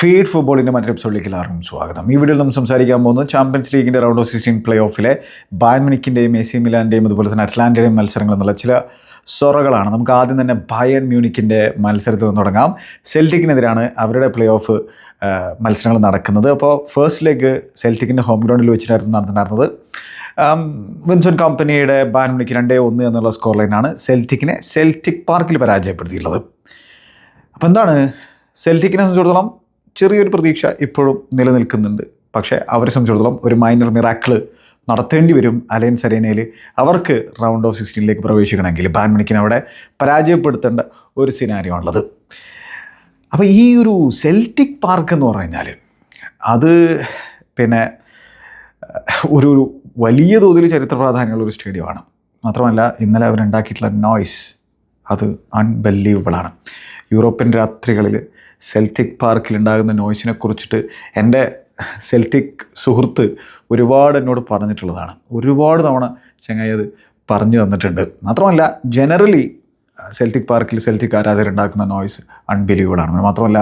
Feed ഫുട്ബോളിന്റെ മറ്റൊരു എപ്പിസോഡിലേക്ക് എല്ലാവർക്കും സ്വാഗതം. ഈ വീഡിയോയിൽ നമ്മൾ സംസാരിക്കാൻ പോകുന്നത് ചാമ്പ്യൻസ് ലീഗിന്റെ റൗണ്ട് ഓഫ് സിക്സ്റ്റീൻ പ്ലേ ഓഫിലെ ബാൻമിനിക്കിന്റെയും എ സി മിലാന്റെയും അതുപോലെ തന്നെ അറ്റ്ലാന്റയുടെയും മത്സരങ്ങൾ എന്നുള്ള ചില സൊറകളാണ് നമുക്ക് ആദ്യം തന്നെ ബയൺ മ്യൂണിക്കിന്റെ മത്സരത്തിൽ നിന്ന് തുടങ്ങാം. സെൽറ്റിക്കിനെതിരാണ് അവരുടെ പ്ലേ ഓഫ് മത്സരങ്ങൾ നടക്കുന്നത്. അപ്പോൾ ഫസ്റ്റ് ലെഗ് സെൽറ്റിക്കിന്റെ ഹോം ഗ്രൗണ്ടിൽ വെച്ചിട്ടായിരുന്നു നടന്നിട്ടുണ്ടായിരുന്നത് വിൻസൺ കമ്പനിയുടെ ബാൻമിനിക്ക് രണ്ടേ ഒന്ന് എന്നുള്ള സ്കോർ ലൈനാണ് സെൽറ്റിക്കിനെ സെൽറ്റിക് പാർക്കിൽ പരാജയപ്പെടുത്തിയിട്ടുള്ളത്. അപ്പോൾ എന്താണ്? സെൽറ്റിക്കിനെ സംബന്ധിച്ചിടത്തോളം ചെറിയൊരു പ്രതീക്ഷ ഇപ്പോഴും നിലനിൽക്കുന്നുണ്ട്. പക്ഷേ അവരെ സംബന്ധിച്ചിടത്തോളം ഒരു മൈനർ മിറാക്കിൾ നടത്തേണ്ടി വരും അലയൻസ് അരേനയിൽ അവർക്ക് റൗണ്ട് ഓഫ് സിക്സ്റ്റീനിലേക്ക് പ്രവേശിക്കണമെങ്കിൽ ബാൻമണിക്കിന് അവിടെ പരാജയപ്പെടുത്തേണ്ട ഒരു സിനാരിയോ ഉള്ളത് അപ്പോൾ ഈ ഒരു സെൽറ്റിക് പാർക്ക് എന്ന് പറഞ്ഞു കഴിഞ്ഞാൽ അത് പിന്നെ ഒരു വലിയ തോതിൽ ചരിത്ര പ്രാധാന്യമുള്ള ഒരു സ്റ്റേഡിയമാണ് മാത്രമല്ല ഇന്നലെ അവരുണ്ടാക്കിയിട്ടുള്ള നോയ്സ് അത് അൺബെലീവബിളാണ് യൂറോപ്യൻ രാത്രികളിൽ സെൽറ്റിക് പാർക്കിൽ ഉണ്ടാകുന്ന നോയ്സിനെ കുറിച്ചിട്ട് എന്റെ സെൽറ്റിക് സുഹൃത്ത് ഒരുപാട് എന്നോട് പറഞ്ഞിട്ടുള്ളതാണ്. ഒരുപാട് തവണ ചങ്ങായി അത് പറഞ്ഞു തന്നിട്ടുണ്ട്. മാത്രമല്ല ജനറലി സെൽറ്റിക് പാർക്കിൽ സെൽറ്റിക് ആരാധകർ ആരാധകരുണ്ടാക്കുന്ന നോയ്സ് അൺബിലീവബിളാണ് മാത്രമല്ല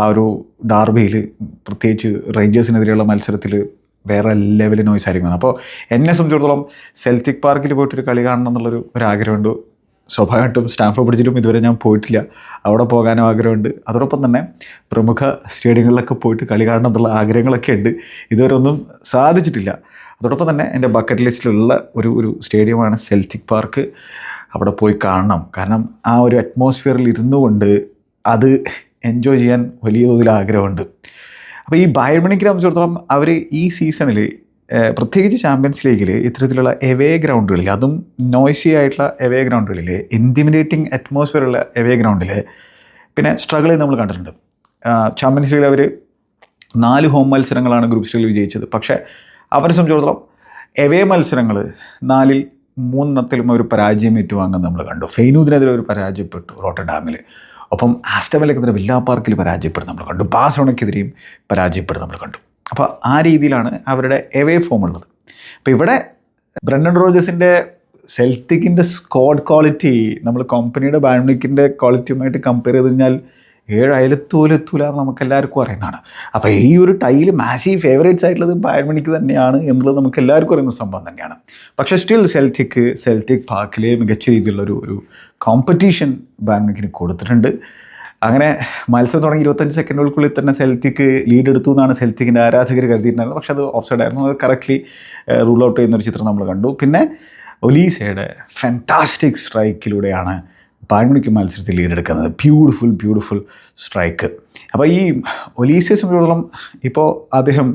ആ ഒരു ഡാർബിയിൽ പ്രത്യേകിച്ച് റേഞ്ചേഴ്സിനെതിരെയുള്ള മത്സരത്തിൽ വേറെ ലെവൽ നോയ്സ് ആയിരിക്കും. അപ്പോൾ എന്നെ സംബന്ധിച്ചിടത്തോളം സെൽറ്റിക് പാർക്കിൽ പോയിട്ടൊരു കളി കാണണം എന്നുള്ളൊരു ഒരു ആഗ്രഹമുണ്ട് സ്വാഭാവികമായിട്ടും സ്റ്റാംഫോർഡ് ബ്രിഡ്ജിലും ഇതുവരെ ഞാൻ പോയിട്ടില്ല. അവിടെ പോകാനും ആഗ്രഹമുണ്ട്. അതോടൊപ്പം തന്നെ പ്രമുഖ സ്റ്റേഡിയങ്ങളിലൊക്കെ പോയിട്ട് കളി കാണണം എന്നുള്ള ആഗ്രഹങ്ങളൊക്കെ ഉണ്ട്. ഇതുവരെ ഒന്നും സാധിച്ചിട്ടില്ല. അതോടൊപ്പം തന്നെ എന്റെ ബക്കറ്റ് ലിസ്റ്റിലുള്ള ഒരു ഒരു സ്റ്റേഡിയമാണ് സെൽറ്റിക് പാർക്ക്. അവിടെ പോയി കാണണം. കാരണം ആ ഒരു അറ്റ്മോസ്ഫിയറിൽ ഇരുന്നു കൊണ്ട് അത് എൻജോയ് ചെയ്യാൻ വലിയ തോതിൽ ആഗ്രഹമുണ്ട്. അപ്പോൾ ഈ ബയർമണിക്ക് സംബന്ധിച്ചിടത്തോളം അവർ ഈ സീസണിൽ പ്രത്യേകിച്ച് ചാമ്പ്യൻസ് ലീഗിൽ ഇത്തരത്തിലുള്ള എവേ ഗ്രൗണ്ടുകളിൽ അതും നോയ്സി ആയിട്ടുള്ള എവേ ഗ്രൗണ്ടുകളിൽ ഇന്റിമിഡേറ്റിംഗ് അറ്റ്മോസ്ഫിയറുള്ള എവേ ഗ്രൗണ്ടിൽ പിന്നെ സ്ട്രഗിൾ നമ്മൾ കണ്ടിട്ടുണ്ട്. ചാമ്പ്യൻസ് ലീഗിൽ അവർ നാല് ഹോം മത്സരങ്ങളാണ് ഗ്രൂപ്പ് സ്റ്റേജിൽ വിജയിച്ചത്. പക്ഷേ അവരെ സംബന്ധിച്ചിടത്തോളം എവേ മത്സരങ്ങൾ നാലിൽ മൂന്നെണ്ണത്തിലും ഒരു പരാജയം ഏറ്റുവാങ്ങാൻ നമ്മൾ കണ്ടു. ഫെയ്നൂദിനെതിരെ ഒരു പരാജയപ്പെട്ടു റോട്ടർഡാമിൽ ഒപ്പം ആസ്റ്റമലക്കെതിരെ വില്ലാ പാർക്കിൽ പരാജയപ്പെടും നമ്മൾ കണ്ടു. ബാസോണയ്ക്കെതിരെയും പരാജയപ്പെടും നമ്മൾ കണ്ടു. അപ്പോൾ ആ രീതിയിലാണ് അവരുടെ എവേ ഫോം ഉള്ളത്. അപ്പോൾ ഇവിടെ ബ്രണ്ടൻ റോജേഴ്സിന്റെ സെൽത്തിക്കിന്റെ സ്കോഡ് ക്വാളിറ്റി നമ്മൾ കമ്പനിയുടെ ബാൻമിക്കിന്റെ ക്വാളിറ്റിയുമായിട്ട് കമ്പയർ ചെയ്ത് കഴിഞ്ഞാൽ ഏഴ് എത്തൂല എന്ന് നമുക്ക് എല്ലാവർക്കും അറിയുന്നതാണ്. അപ്പോൾ ഈ ഒരു ടൈൽ മാസി ഫേവറേറ്റ്സ് ആയിട്ടുള്ളത് ബാഡ്മിനിക്ക് തന്നെയാണ് എന്നുള്ളത് നമുക്ക് എല്ലാവർക്കും അറിയുന്ന സംഭവം തന്നെയാണ്. പക്ഷേ സ്റ്റിൽ സെൽത്തിക്ക് സെൽത്തിക് പാർക്കിലെ മികച്ച രീതിയിലുള്ള ഒരു ഒരു കോമ്പറ്റീഷൻ ബാഡ്മിനിക്കിന് കൊടുത്തിട്ടുണ്ട്. അങ്ങനെ മത്സരം തുടങ്ങി ഇരുപത്തഞ്ച് സെക്കൻഡുകൾക്കുള്ളിൽ തന്നെ സെൽത്തിക്ക് ലീഡ് എടുത്തു എന്നാണ് സെൽത്തിക്കിന്റെ ആരാധകർ കരുതിയിട്ടുണ്ടായിരുന്നത് പക്ഷേ അത് ഓഫ് സൈഡ് ആയിരുന്നു. അത് കറക്റ്റ്ലി റൂൾ ഔട്ട് ചെയ്യുന്നൊരു ചിത്രം നമ്മൾ കണ്ടു. പിന്നെ ഒലീസയുടെ ഫാന്റാസ്റ്റിക് സ്ട്രൈക്കിലൂടെയാണ് പാൻമണിക്ക് മത്സരത്തിൽ ലീഡ് എടുക്കുന്നത്. ബ്യൂട്ടിഫുൾ ബ്യൂട്ടിഫുൾ സ്ട്രൈക്ക് അപ്പോൾ ഈ ഒലീസയെ സംബന്ധിച്ചിടത്തോളം ഇപ്പോൾ അദ്ദേഹം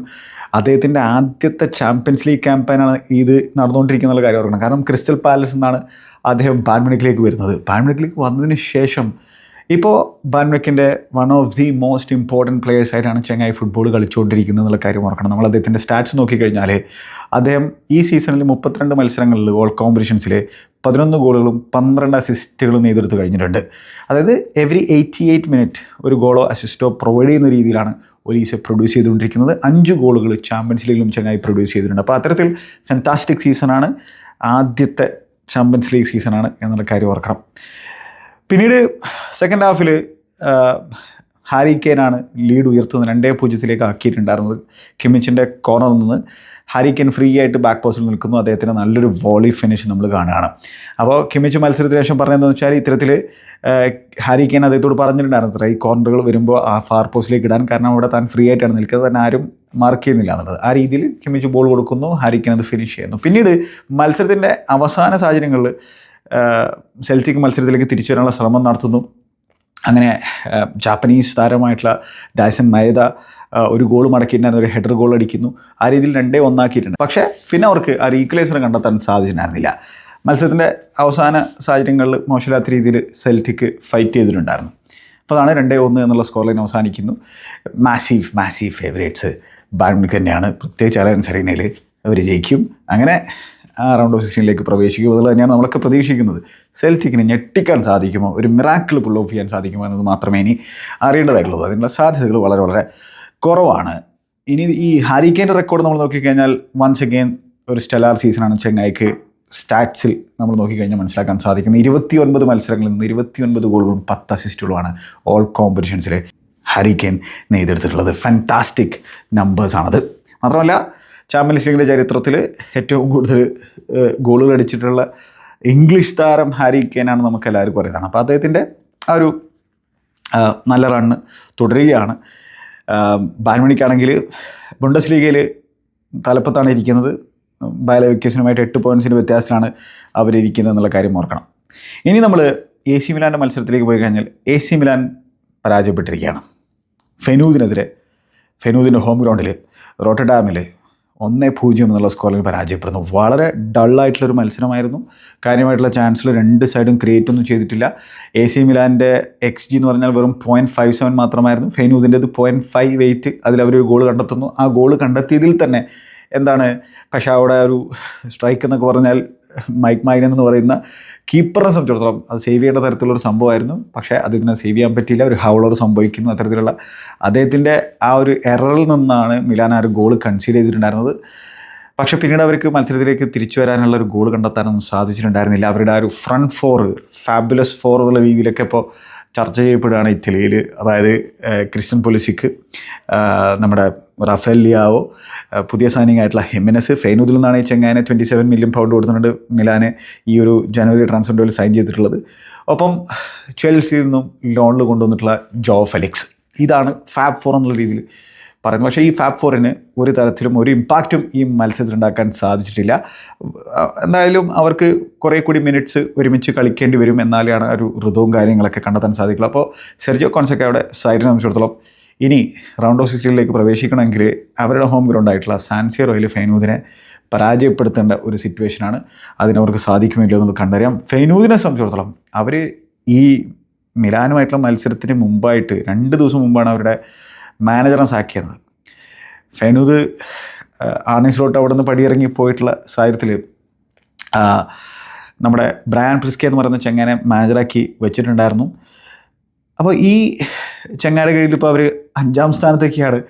അദ്ദേഹത്തിന്റെ ആദ്യത്തെ ചാമ്പ്യൻസ് ലീഗ് ക്യാമ്പയിനാണ് ഇത് നടന്നുകൊണ്ടിരിക്കുന്ന കാര്യം ഓർക്കണം. കാരണം ക്രിസ്റ്റൽ പാലസ് എന്നാണ് അദ്ദേഹം പാൻമണിക്കിലേക്ക് വരുന്നത്. പാൻമണിക്കിലേക്ക് വന്നതിന് ശേഷം ഇപ്പോൾ ബാൻവെക്കിന്റെ one of the most important players ആയിട്ടാണ് ചെങ്ങായി ഫുട്ബോൾ കളിച്ചുകൊണ്ടിരിക്കുന്നത് എന്നുള്ള കാര്യം ഓർക്കണം. നമ്മൾ അദ്ദേഹത്തിന്റെ സ്റ്റാറ്റ്സ് നോക്കിക്കഴിഞ്ഞാൽ അദ്ദേഹം ഈ സീസണിൽ മുപ്പത്തിരണ്ട് മത്സരങ്ങളിൽ ഓൾ കോമ്പറ്റീഷൻസിൽ പതിനൊന്ന് ഗോളുകളും പന്ത്രണ്ട് അസിസ്റ്റുകളും നെയ്തെടുത്ത് കഴിഞ്ഞിട്ടുണ്ട്. അതായത് എവറി എയ്റ്റി എയ്റ്റ് മിനിറ്റ് ഒരു ഗോളോ അസിസ്റ്റോ പ്രൊവൈഡ് ചെയ്യുന്ന രീതിയിലാണ് ഒലീസ പ്രൊഡ്യൂസ് ചെയ്തുകൊണ്ടിരിക്കുന്നത്. അഞ്ച് ഗോളുകൾ ചാമ്പ്യൻസ് ലീഗിലും ചെങ്ങായി പ്രൊഡ്യൂസ് ചെയ്തിട്ടുണ്ട്. അപ്പോൾ അത്തരത്തിൽ ഫെന്റാസ്റ്റിക് സീസണാണ് ആദ്യത്തെ ചാമ്പ്യൻസ് ലീഗ് സീസണാണ് എന്നുള്ള കാര്യം ഓർക്കണം. പിന്നീട് സെക്കൻഡ് ഹാഫിൽ ഹാരി കെയ്നാണ് ലീഡ് ഉയർത്തുന്നത്. രണ്ടേ പൂജ്യത്തിലേക്ക് ആക്കിയിട്ടുണ്ടായിരുന്നത്. കിമിച്ചിന്റെ കോർണറിൽ നിന്ന് ഹാരി കെൻ ഫ്രീ ആയിട്ട് ബാക്ക് പോസ്റ്റിൽ നിൽക്കുന്നു. അദ്ദേഹത്തിന് നല്ലൊരു വോളി ഫിനിഷ് നമ്മൾ കാണുകയാണ്. അപ്പോൾ കിമിച്ച് മത്സരത്തിന് ശേഷം പറഞ്ഞതെന്ന് വെച്ചാൽ ഇത്തരത്തിൽ ഹാരി കെൻ അദ്ദേഹത്തോട് പറഞ്ഞിട്ടുണ്ടായിരുന്നു. അത്ര ഈ കോർണറുകൾ വരുമ്പോൾ ആ ഫാർ പോസ്റ്റിലേക്ക് ഇടാൻ. കാരണം അവിടെ താൻ ഫ്രീ ആയിട്ടാണ് നിൽക്കുന്നത്. തന്നെ ആരും മാർക്ക് ചെയ്യുന്നില്ല എന്നുള്ളത്. ആ രീതിയിൽ കിമിച്ച് ബോൾ കൊടുക്കുന്നു. ഹാരി കെയിൻ അത് ഫിനിഷ് ചെയ്യുന്നു. പിന്നീട് മത്സരത്തിന്റെ അവസാന സാഹചര്യങ്ങളിൽ സെൽറ്റിക് മത്സരത്തിലേക്ക് തിരിച്ചു വരാനുള്ള ശ്രമം നടത്തുന്നു. അങ്ങനെ ജാപ്പനീസ് താരമായിട്ടുള്ള ഡാസൻ മൈദ ഒരു ഗോൾ മടക്കിയിട്ടുണ്ടായിരുന്നു ഒരു ഹെഡർ ഗോൾ അടിക്കുന്നു. ആ രീതിയിൽ രണ്ടേ ഒന്നാക്കിയിട്ടുണ്ട്. പക്ഷേ പിന്നെ അവർക്ക് ആ റീക്ലേസറെ കണ്ടെത്താൻ സാധിച്ചിട്ടുണ്ടായിരുന്നില്ല. മത്സരത്തിന്റെ അവസാന സാഹചര്യങ്ങളിൽ മോശമില്ലാത്ത രീതിയിൽ സെൽറ്റിക്ക് ഫൈറ്റ് ചെയ്തിട്ടുണ്ടായിരുന്നു. അപ്പോൾ അതാണ് രണ്ടേ ഒന്ന് എന്നുള്ള സ്കോർ ലൈൻ അവസാനിക്കുന്നു. മാസീവ് മാസീവ് ഫേവറേറ്റ്സ് ബാഡ്മിന്റൺ തന്നെയാണ്. പ്രത്യേകിച്ച് അലയൻസ് അറീനയിൽ അവർ ജയിക്കും. അങ്ങനെ ആ റൗണ്ട് ഓഫ് സിക്സ്റ്റീനിലേക്ക് പ്രവേശിക്കും. അതുപോലെ തന്നെയാണ് നമ്മളൊക്കെ പ്രതീക്ഷിക്കുന്നത്. സെൽറ്റിക്കിന് ഞെട്ടിക്കാൻ സാധിക്കുമോ? ഒരു മിറാക്കിൾ പുൾ ഓഫ് ചെയ്യാൻ സാധിക്കുമോ എന്നത് മാത്രമേ ഇനി അറിയേണ്ടതായിട്ടുള്ളൂ. അതിനുള്ള സാധ്യതകൾ വളരെ വളരെ കുറവാണ്. ഇനി ഈ ഹാരിക്കേന്റെ റെക്കോർഡ് നമ്മൾ നോക്കിക്കഴിഞ്ഞാൽ വൺസ് അഗെയിൻ ഒരു സ്റ്റെലാർ സീസണാണ് ചെങ്ങായിക്ക് സ്റ്റാറ്റ്സിൽ നമ്മൾ നോക്കിക്കഴിഞ്ഞാൽ മനസ്സിലാക്കാൻ സാധിക്കുന്നത്. ഇരുപത്തി ഒൻപത് മത്സരങ്ങളിൽ നിന്ന് ഇരുപത്തി ഒൻപത് ഗോളുകളും പത്ത് അസിസ്റ്റുകളുമാണ് ഓൾ കോമ്പറ്റീഷൻസിൽ ഹാരിക്കേൻ നെയ്തെടുത്തിട്ടുള്ളത്. ഫാന്റാസ്റ്റിക് നമ്പേഴ്സാണത് മാത്രമല്ല ചാമ്പ്യൻസ് ലീഗിന്റെ ചരിത്രത്തിൽ ഏറ്റവും കൂടുതൽ ഗോളുകൾ അടിച്ചിട്ടുള്ള ഇംഗ്ലീഷ് താരം ഹാരി കെയിനാണ് നമുക്ക് എല്ലാവർക്കും അറിയുന്നതാണ് അപ്പോൾ അദ്ദേഹത്തിന്റെ ആ ഒരു നല്ല റണ്ണ് തുടരുകയാണ്. ബാൻമണിക്കാണെങ്കിൽ ബുണ്ടസ് ലീഗയിൽ തലപ്പത്താണ് ഇരിക്കുന്നത്. ബയല വിക്കസിനുമായിട്ട് എട്ട് പോയിന്റ്സിന്റെ വ്യത്യാസത്തിലാണ് അവരിയ്ക്കുന്നത് എന്നുള്ള കാര്യം ഓർക്കണം. ഇനി നമ്മൾ എ സി മിലാന്റെ മത്സരത്തിലേക്ക് പോയി കഴിഞ്ഞാൽ എ സി മിലാൻ പരാജയപ്പെട്ടിരിക്കുകയാണ്. ഫെനൂദിനെതിരെ ഫെനൂദിന്റെ ഹോം ഗ്രൗണ്ടിൽ റോട്ടഡാമിൽ ഒന്നേ പൂജ്യം എന്നുള്ള സ്കോറിൽ പരാജയപ്പെടുന്നു. വളരെ ഡള്ളായിട്ടുള്ളൊരു മത്സരമായിരുന്നു. കാര്യമായിട്ടുള്ള ചാൻസിൽ രണ്ട് സൈഡും ക്രിയേറ്റ് ഒന്നും ചെയ്തിട്ടില്ല. എ സി മിലാന്റെ എക്സ് ജി എന്ന് പറഞ്ഞാൽ വെറും പോയിന്റ് ഫൈവ് സെവൻ മാത്രമായിരുന്നു. ഫെനൂദിന്റെത് പോയിന്റ് ഫൈവ് എയ്റ്റ് അതിൽ അവരൊരു ഗോൾ കണ്ടെത്തുന്നു. ആ ഗോൾ കണ്ടെത്തിയതിൽ തന്നെ എന്താണ് പക്ഷേ അവിടെ ഒരു സ്ട്രൈക്ക് എന്നൊക്കെ പറഞ്ഞാൽ മൈക്ക് മൈനൻ എന്ന് പറയുന്ന കീപ്പറിനെ സംബന്ധിച്ചിടത്തോളം അത് സേവ് ചെയ്യേണ്ട തരത്തിലുള്ള ഒരു സംഭവമായിരുന്നു. പക്ഷേ അദ്ദേഹത്തിന് സേവ് ചെയ്യാൻ പറ്റിയില്ല. ഒരു ഹൗളർ സംഭവിക്കുന്നു അത്തരത്തിലുള്ള അദ്ദേഹത്തിന്റെ ആ ഒരു എററിൽ നിന്നാണ് മിലാൻ ആ ഒരു ഗോൾ കൺസീഡ് ചെയ്തിട്ടുണ്ടായിരുന്നത്. പക്ഷേ പിന്നീട് അവർക്ക് മത്സരത്തിലേക്ക് തിരിച്ചു വരാനുള്ള ഒരു ഗോൾ കണ്ടെത്താനൊന്നും സാധിച്ചിട്ടുണ്ടായിരുന്നില്ല. അവരുടെ ആ ഒരു ഫ്രണ്ട് ഫോർ ഫാബുലസ് ഫോർ എന്നുള്ള രീതിയിലൊക്കെ ഇപ്പോൾ ചർച്ച ചെയ്യപ്പെടുകയാണ് ഇറ്റലിയിൽ. അതായത് ക്രിസ്ത്യൻ പോലിസിക്ക് നമ്മുടെ റഫേൽ ലിയാവോ പുതിയ സൈനിങ് ആയിട്ടുള്ള ഹെമിനസ് ഫെയ്നൂദിൽ നിന്നാണ് ഈ ചെങ്ങാനെ ട്വന്റി സെവൻ മില്യൺ പൗണ്ട് കൊടുത്തിട്ടുണ്ട് മിലാന് ഈ ഒരു ജനുവരി ട്രാൻസ്ഫർ സൈൻ ചെയ്തിട്ടുള്ളത്. ഒപ്പം ചെൽസിയിൽ നിന്നും ലോണിൽ കൊണ്ടുവന്നിട്ടുള്ള ജോ ഫെലിക്സ്. ഇതാണ് ഫാബ് ഫോർ എന്നുള്ള രീതിയിൽ പറയുന്നത് പക്ഷേ ഈ ഫാബ് ഫോറിന് ഒരു തരത്തിലും ഒരു ഇമ്പാക്റ്റും ഈ മത്സരത്തിൽ ഉണ്ടാക്കാൻ സാധിച്ചിട്ടില്ല. എന്തായാലും അവർക്ക് കുറേ കൂടി മിനിറ്റ്സ് ഒരുമിച്ച് കളിക്കേണ്ടി വരും എന്നാലാണ് ഒരു ഋതുവും കാര്യങ്ങളൊക്കെ കണ്ടെത്താൻ സാധിക്കുള്ളൂ. അപ്പോൾ സെർജിയോ കോൺസൊക്കെ അവിടെ സൈഡിനെ സംബന്ധിച്ചിടത്തോളം ഇനി റൗണ്ട് ഓഫ് സിക്സ്റ്റീനിലേക്ക് പ്രവേശിക്കണമെങ്കിൽ അവരുടെ ഹോം ഗ്രൗണ്ട് ആയിട്ടുള്ള സാൻസിയറോയിൽ ഫൈനൂദിനെ പരാജയപ്പെടുത്തേണ്ട ഒരു സിറ്റുവേഷനാണ് അതിനവർക്ക് സാധിക്കുമില്ല എന്നുള്ളത് കണ്ടറിയാം. ഫൈനൂദിനെ സംബന്ധിച്ചിടത്തോളം അവർ ഈ മിലാനുമായിട്ടുള്ള മത്സരത്തിന് മുമ്പായിട്ട് രണ്ട് ദിവസം മുമ്പാണ് അവരുടെ മാനേജറെ ചെയ്യുന്നത് ഫെനൂദ് ആർണിസ്ലോട്ട് അവിടെ നിന്ന് പടിയിറങ്ങി പോയിട്ടുള്ള സാഹചര്യത്തിൽ നമ്മുടെ ബ്രാൻ പ്രിസ്കെ എന്ന് പറയുന്ന ചെങ്ങാനെ മാനേജറാക്കി വെച്ചിട്ടുണ്ടായിരുന്നു. അപ്പോൾ ഈ ചെങ്ങായുടെ കീഴിൽ ഇപ്പോൾ അവർ അഞ്ചാം സ്ഥാനത്തേക്കാണ്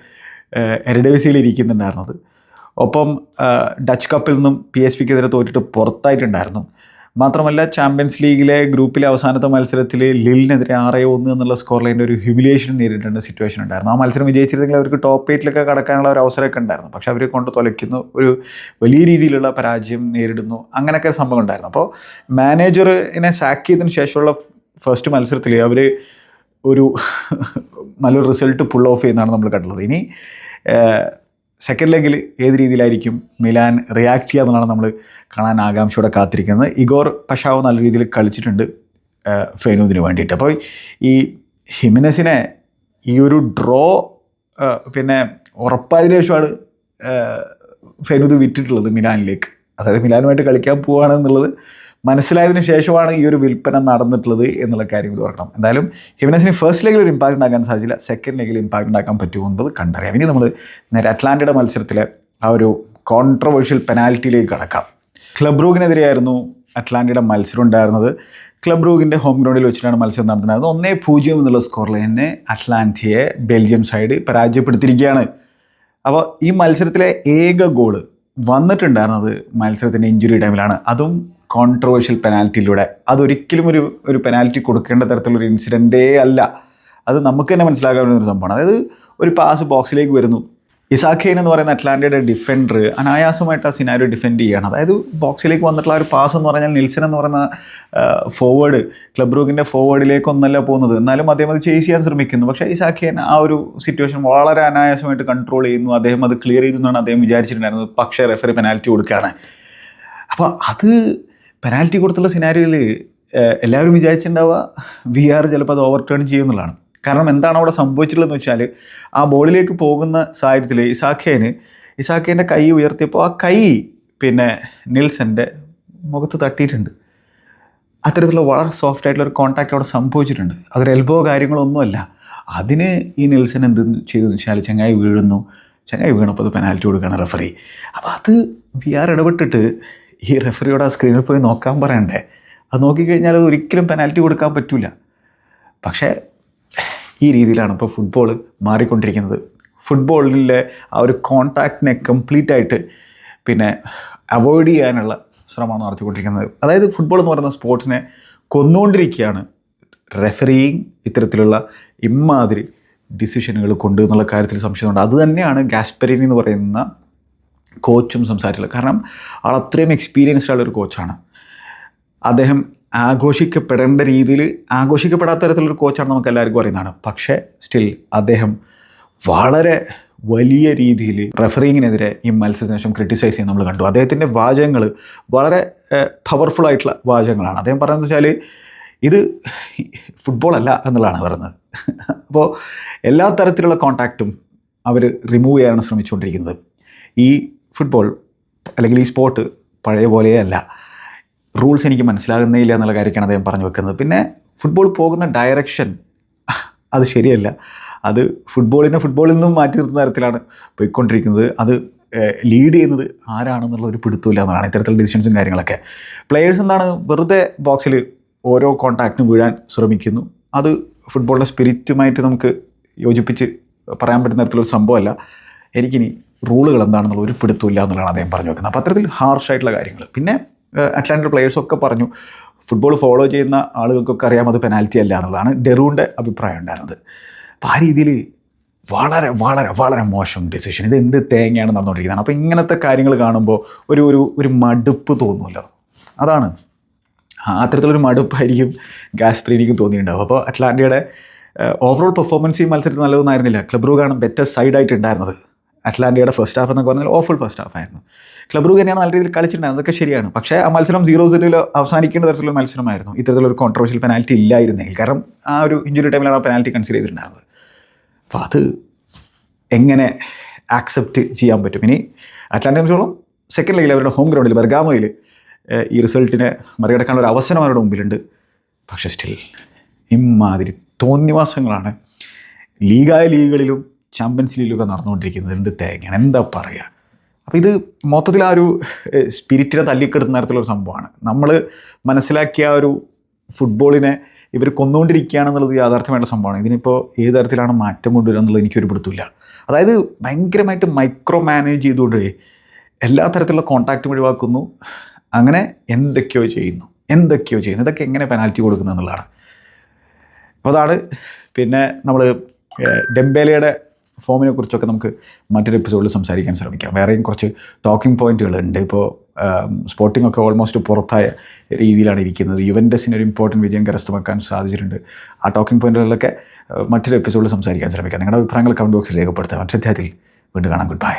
എരഡേസിയിൽ ഇരിക്കുന്നുണ്ടായിരുന്നത്. ഒപ്പം ഡച്ച് കപ്പിൽ നിന്നും പി എസ് പിക്കെതിരെ തോറ്റിട്ട് പുറത്തായിട്ടുണ്ടായിരുന്നു. മാത്രമല്ല ചാമ്പ്യൻസ് ലീഗിലെ ഗ്രൂപ്പിലെ അവസാനത്തെ മത്സരത്തിൽ ലില്ലിനെതിരെ ആറ് ഒന്ന് എന്നുള്ള സ്കോർ ലൈന്റെ ഒരു ഹ്യൂമിലേഷൻ നേരിടേണ്ട സിറ്റുവേഷൻ ഉണ്ടായിരുന്നു. ആ മത്സരം വിജയിച്ചിരുന്നെങ്കിൽ അവർക്ക് ടോപ്പ് എയ്റ്റിലൊക്കെ കടക്കാനുള്ള ഒരു അവസരമൊക്കെ ഉണ്ടായിരുന്നു. പക്ഷെ അവർ കൊണ്ട് തുലയ്ക്കുന്നു ഒരു വലിയ രീതിയിലുള്ള പരാജയം നേരിടുന്നു അങ്ങനെയൊക്കെ സംഭവം ഉണ്ടായിരുന്നു. അപ്പോൾ മാനേജറിനെ സാക്ക് ചെയ്തതിന് ശേഷമുള്ള ഫസ്റ്റ് മത്സരത്തിൽ അവർ ഒരു നല്ലൊരു റിസൾട്ട് പുൾ ഓഫ് ചെയ്യുന്നതാണ് നമ്മൾ കണ്ടുള്ളത്. ഇനി സെക്കൻഡ് ലെഗിൽ ഏത് രീതിയിലായിരിക്കും മിലാൻ റിയാക്ട് ചെയ്യുക എന്നുള്ളതാണ് നമ്മൾ കാണാൻ ആകാംക്ഷയോടെ കാത്തിരിക്കുന്നത്. ഇഗോർ പഷാവ് നല്ല രീതിയിൽ കളിച്ചിട്ടുണ്ട് ഫെനൂദിന് വേണ്ടിയിട്ട്. അപ്പോൾ ഈ ഹിമിനസിനെ ഈ ഒരു ഡ്രോ പിന്നെ ഉറപ്പായതിനു ശേഷമാണ് ഫെനൂദ് വിറ്റിട്ടുള്ളത് മിലാനിലേക്ക്. അതായത് മിലാനുമായിട്ട് കളിക്കാൻ പോവുകയാണെന്നുള്ളത് മനസ്സിലായതിനു ശേഷമാണ് ഈ ഒരു വിൽപ്പന നടന്നിട്ടുള്ളത് എന്നുള്ള കാര്യം ഇത് ഓർക്കണം. എന്തായാലും ഹിമനസിന് ഫസ്റ്റ് ലെഗിൽ ഒരു ഇമ്പാക്റ്റ് ഉണ്ടാക്കാൻ സാധിച്ചില്ല. സെക്കൻഡ് ലെഗിൽ ഇമ്പാക്റ്റ് ഉണ്ടാക്കാൻ പറ്റുമോ എന്നുള്ളത് കണ്ടറിയാം. ഇനി നമ്മൾ നേരെ അറ്റ്ലാന്റയുടെ മത്സരത്തിലെ ആ ഒരു കോൺട്രവേഴ്ഷ്യൽ പെനാൽറ്റിയിലേക്ക് കടക്കാം. ക്ലബ് റൂഗിനെതിരെയായിരുന്നു അറ്റ്ലാന്റയുടെ മത്സരം ഉണ്ടായിരുന്നത്. ക്ലബ് റൂഗിന്റെ ഹോം ഗ്രൗണ്ടിൽ വെച്ചിട്ടാണ് മത്സരം നടന്നിട്ടുണ്ടായിരുന്നത് ഒന്നേ പൂജ്യം എന്നുള്ള സ്കോർ തന്നെ അറ്റ്ലാന്റിയെ ബെൽജിയം സൈഡ് പരാജയപ്പെടുത്തിയിരിക്കുകയാണ്. അപ്പോൾ ഈ മത്സരത്തിലെ ഏക ഗോൾ വന്നിട്ടുണ്ടായിരുന്നത് മത്സരത്തിന്റെ ഇഞ്ചുറി ടൈമിലാണ് അതും കോൺട്രവേഴ്ഷ്യൽ പെനാൽറ്റിയിലൂടെ അതൊരിക്കലും ഒരു ഒരു പെനാൽറ്റി കൊടുക്കേണ്ട തരത്തിലുള്ളൊരു ഇൻസിഡന്റേ അല്ല. അത് നമുക്ക് തന്നെ മനസ്സിലാക്കാവുന്ന ഒരു സംഭവമാണ്. അതായത് ഒരു പാസ് ബോക്സിലേക്ക് വരുന്നു. ഇസാഖേൻ എന്ന് പറയുന്ന അറ്റ്ലാന്റയുടെ ഡിഫൻഡർ അനായാസമായിട്ട് ആ സിനാരി ഡിഫെൻഡ് ചെയ്യുകയാണ് അതായത് ബോക്സിലേക്ക് വന്നിട്ടുള്ള ഒരു പാസ് എന്ന് പറഞ്ഞാൽ നിൽസൺ എന്ന് പറയുന്ന ഫോർവേഡ് ക്ലബ് റൂക്കിന്റെ ഫോർവേഡിലേക്കൊന്നല്ല പോകുന്നത്. എന്നാലും അദ്ദേഹം അത് ചേസ് ചെയ്യാൻ ശ്രമിക്കുന്നു. പക്ഷേ ഇസാഖേൻ ആ ഒരു സിറ്റുവേഷൻ വളരെ അനായാസമായിട്ട് കൺട്രോൾ ചെയ്യുന്നു. അദ്ദേഹം അത് ക്ലിയർ ചെയ്തു എന്നാണ് അദ്ദേഹം വിചാരിച്ചിട്ടുണ്ടായിരുന്നത്. പക്ഷേ റെഫറി പെനാൽറ്റി കൊടുക്കുകയാണ്. അപ്പോൾ അത് പെനാൽറ്റി കൊടുത്തുള്ള സിനാരിയോയിൽ എല്ലാവരും വിചാരിച്ചിട്ടുണ്ടാവുക വി ആർ ചിലപ്പോൾ അത് ഓവർ ടേൺ ചെയ്യുന്നുള്ളതാണ് കാരണം എന്താണ് അവിടെ സംഭവിച്ചിട്ടുള്ളതെന്ന് വെച്ചാൽ ആ ബോളിലേക്ക് പോകുന്ന സാഹചര്യത്തിൽ ഇസാഖേന് ഇസാഖേന്റെ കൈ ഉയർത്തിയപ്പോൾ ആ കൈ പിന്നെ നിൽസന്റെ മുഖത്ത് തട്ടിയിട്ടുണ്ട്. അത്തരത്തിലുള്ള വളരെ സോഫ്റ്റ് ആയിട്ടുള്ള ഒരു കോൺടാക്റ്റ് അവിടെ സംഭവിച്ചിട്ടുണ്ട്. അതൊരു എൽബോ കാര്യങ്ങളൊന്നുമല്ല. അതിന് ഈ നിൽസൻ എന്ത് ചെയ്തു വെച്ചാൽ ചങ്ങായി വീഴുന്നു. ചങ്ങായി വീണപ്പോൾ അത് പെനാൽറ്റി കൊടുക്കുകയാണ് റെഫറി അപ്പോൾ അത് വി ആർ ഇടപെട്ടിട്ട് ഈ റെഫറിയോട് ആ സ്ക്രീനിൽ പോയി നോക്കാൻ പറയണ്ടേ? അത് നോക്കിക്കഴിഞ്ഞാൽ അത് ഒരിക്കലും പെനാൽറ്റി കൊടുക്കാൻ പറ്റില്ല പക്ഷേ ഈ രീതിയിലാണ് ഇപ്പോൾ ഫുട്ബോൾ മാറിക്കൊണ്ടിരിക്കുന്നത്. ഫുട്ബോളിലെ ആ ഒരു കോൺടാക്റ്റിനെ കംപ്ലീറ്റ് ആയിട്ട് പിന്നെ അവോയ്ഡ് ചെയ്യാനുള്ള ശ്രമമാണ് നടത്തിക്കൊണ്ടിരിക്കുന്നത്. അതായത് ഫുട്ബോൾ എന്ന് പറയുന്ന സ്പോർട്സിനെ കൊന്നുകൊണ്ടിരിക്കുകയാണ് റെഫറിങ് ഇത്തരത്തിലുള്ള ഇമാതിരി ഡിസിഷനുകൾ കൊണ്ട് എന്നുള്ള കാര്യത്തിൽ സംശയമുണ്ട്. അത് തന്നെയാണ് എന്ന് പറയുന്ന കോച്ചും സംസാരിച്ചുള്ളത് കാരണം ആൾ അത്രയും എക്സ്പീരിയൻസ്ഡ് ഉള്ള ഒരു കോച്ചാണ് അദ്ദേഹം ആഘോഷിക്കപ്പെടേണ്ട രീതിയിൽ ആഘോഷിക്കപ്പെടാത്ത തരത്തിലൊരു കോച്ചാണ് നമുക്ക് എല്ലാവർക്കും അറിയുന്നതാണ്. പക്ഷേ സ്റ്റിൽ അദ്ദേഹം വളരെ വലിയ രീതിയിൽ റെഫറിങ്ങിനെതിരെ ഈ മത്സരത്തിന് ശേഷം ക്രിട്ടിസൈസ് ചെയ്യുന്ന നമ്മൾ കണ്ടു. അദ്ദേഹത്തിന്റെ വാചകങ്ങൾ വളരെ പവർഫുൾ ആയിട്ടുള്ള വാചകങ്ങളാണ്. അദ്ദേഹം പറയുന്നത് വെച്ചാൽ ഇത് ഫുട്ബോൾ അല്ല എന്നുള്ളതാണ് പറയുന്നത്. അപ്പോൾ എല്ലാ തരത്തിലുള്ള കോണ്ടാക്റ്റും അവർ റിമൂവ് ചെയ്യാനാണ് ശ്രമിച്ചുകൊണ്ടിരിക്കുന്നത്. ഈ ഫുട്ബോൾ അല്ലെങ്കിൽ ഈ സ്പോർട്ട് പഴയ പോലെയല്ല. റൂൾസ് എനിക്ക് മനസ്സിലാകുന്നേയില്ല എന്നുള്ള കാര്യമൊക്കെയാണ് അദ്ദേഹം പറഞ്ഞു വെക്കുന്നത്. പിന്നെ ഫുട്ബോൾ പോകുന്ന ഡയറക്ഷൻ അത് ശരിയല്ല. അത് ഫുട്ബോളിനെ ഫുട്ബോളിൽ നിന്നും മാറ്റി നിർത്തുന്ന തരത്തിലാണ് പോയിക്കൊണ്ടിരിക്കുന്നത്. അത് ലീഡ് ചെയ്യുന്നത് ആരാണെന്നുള്ള ഒരു പിടുത്തമില്ല എന്നാണ് ഇത്തരത്തിലുള്ള ഡിസിഷൻസും കാര്യങ്ങളൊക്കെ. പ്ലെയേഴ്സ് എന്താണ് വെറുതെ ബോക്സിൽ ഓരോ കോൺടാക്റ്റിനും വീഴാൻ ശ്രമിക്കുന്നു. അത് ഫുട്ബോളിന്റെ സ്പിരിറ്റുമായിട്ട് നമുക്ക് യോജിപ്പിച്ച് പറയാൻ പറ്റുന്ന തരത്തിലൊരു സംഭവമല്ല. എനിക്കിനി റൂളുകൾ എന്താണെന്നുള്ള ഒരു പിടുത്തമില്ല എന്നുള്ളതാണ് അദ്ദേഹം പറഞ്ഞു വെക്കുന്നത്. അപ്പോൾ അത്തരത്തിൽ ഹാർഷായിട്ടുള്ള കാര്യങ്ങൾ. പിന്നെ അറ്റ്ലാന്റിക് പ്ലെയേഴ്സൊക്കെ പറഞ്ഞു ഫുട്ബോൾ ഫോളോ ചെയ്യുന്ന ആളുകൾക്കൊക്കെ അറിയാം അത് പെനാൽറ്റി അല്ല എന്നുള്ളതാണ് ഡെറൂന്റെ അഭിപ്രായം ഉണ്ടായിരുന്നത്. അപ്പോൾ ആ രീതിയിൽ വളരെ വളരെ വളരെ മോശം ഡെസിഷൻ ഇത് എന്ത് തേങ്ങയാണ് നടന്നുകൊണ്ടിരിക്കുന്നത്? അപ്പോൾ ഇങ്ങനത്തെ കാര്യങ്ങൾ കാണുമ്പോൾ ഒരു ഒരു ഒരു മടുപ്പ് തോന്നുമല്ലോ. അതാണ്. അത്തരത്തിലൊരു മടുപ്പായിരിക്കും ഗാസ്പ്രീനിക്കും തോന്നിയിട്ടുണ്ടാവും അപ്പോൾ അറ്റ്ലാന്റയുടെ ഓവറോൾ പെർഫോമൻസ് ഈ മത്സരത്തിൽ നല്ലതൊന്നായിരുന്നില്ല ക്ലബ് റൂഗാണ് ബെറ്റർ സൈഡായിട്ട് ഉണ്ടായിരുന്നത്. അറ്റ്ലാന്റയുടെ ഫസ്റ്റ് ഹാഫ് എന്നൊക്കെ പറഞ്ഞാൽ ഓഫുൾ ഫസ്റ്റ് ഹാഫ് ആയിരുന്നു. ക്ലബ് റൂ തന്നെയാണ് നല്ല രീതിയിൽ കളിച്ചിട്ടുണ്ടായിരുന്നു അതൊക്കെ ശരിയാണ്. പക്ഷേ ആ മത്സരം സീറോ സീറോയിൽ അവസാനിക്കേണ്ട തരത്തിലുള്ള മത്സരമായിരുന്നു. ഇത്തരത്തിലൊരു കോൺട്രവേഴ്ഷ്യൽ പെനാൽറ്റി ഇല്ലായിരുന്നെങ്കിൽ കാരണം ആ ഒരു ഇഞ്ചുറി ടൈമിലാണ് ആ പെനാൽറ്റി കൺസിഡർ ചെയ്തിട്ടുണ്ടായിരുന്നത്. അപ്പോൾ അത് എങ്ങനെ ആക്സെപ്റ്റ് ചെയ്യാൻ പറ്റും? ഇനി അറ്റ്ലാന്റിനെ സംബന്ധിച്ചോളം സെക്കൻഡ് ലെഗിൽ അവരുടെ ഹോം ഗ്രൗണ്ടിൽ ബെർഗാമോയിൽ ഈ റിസൾട്ടിനെ മറികടക്കാനുള്ള ഒരു അവസരം അവരുടെ മുമ്പിലുണ്ട്. പക്ഷേ സ്റ്റിൽ ഇമാതിരി തോന്നിവാസങ്ങളാണ്. ലീഗായ ലീഗുകളിലും ചാമ്പ്യൻസ് ലീഗിലൊക്കെ നടന്നുകൊണ്ടിരിക്കുന്നത് എന്ത് തേങ്ങയാണ്. എന്താ പറയുക അപ്പോൾ ഇത് മൊത്തത്തിൽ ആ ഒരു സ്പിരിറ്റിനെ തല്ലിക്കെടുത്തുന്ന തരത്തിലൊരു സംഭവമാണ്. നമ്മൾ മനസ്സിലാക്കിയ ആ ഒരു ഫുട്ബോളിനെ ഇവർ കൊന്നുകൊണ്ടിരിക്കുകയാണെന്നുള്ളത് യാഥാർത്ഥ്യമായിട്ടുള്ള സംഭവമാണ്. ഇതിനിപ്പോൾ ഏത് തരത്തിലാണ് മാറ്റം കൊണ്ടുവരിക എന്നുള്ളത് എനിക്കൊരു പിടുത്തില്ല അതായത് ഭയങ്കരമായിട്ട് മൈക്രോ മാനേജ് ചെയ്തുകൊണ്ട് എല്ലാ തരത്തിലുള്ള കോൺടാക്റ്റും ഒഴിവാക്കുന്നു. അങ്ങനെ എന്തൊക്കെയോ ചെയ്യുന്നു. എന്തൊക്കെയോ ചെയ്യുന്നു. ഇതൊക്കെ എങ്ങനെ പെനാൽറ്റി കൊടുക്കുന്നു എന്നുള്ളതാണ്. അപ്പോൾ അതാണ് പിന്നെ നമ്മൾ ഡെംബേലയുടെ ഫോമിനെ കുറിച്ചൊക്കെ നമുക്ക് മറ്റൊരു എപ്പിസോഡിൽ സംസാരിക്കാൻ ശ്രമിക്കാം. വേറെയും കുറച്ച് ടോക്കിംഗ് പോയിന്റുകൾ ഉണ്ട്. ഇപ്പോൾ സ്പോർട്ടിംഗ് ഒക്കെ ഓൾമോസ്റ്റ് പുറത്തായ രീതിയിലാണ് ഇരിക്കുന്നത്. യുവൻഡസിന് ഒരു ഇമ്പോർട്ടന്റ് വിജയം കരസ്ഥമാക്കാൻ സാധിച്ചിട്ടുണ്ട്. ആ ടോക്കിംഗ് പോയിന്റുകളിലൊക്കെ മറ്റൊരു എപ്പിസോഡിൽ സംസാരിക്കാൻ ശ്രമിക്കാം. നിങ്ങളുടെ അഭിപ്രായങ്ങൾ കമന്റ് ബോക്സിൽ രേഖപ്പെടുത്താം. മറ്റൊരു വീണ്ടും കാണാം. Good bye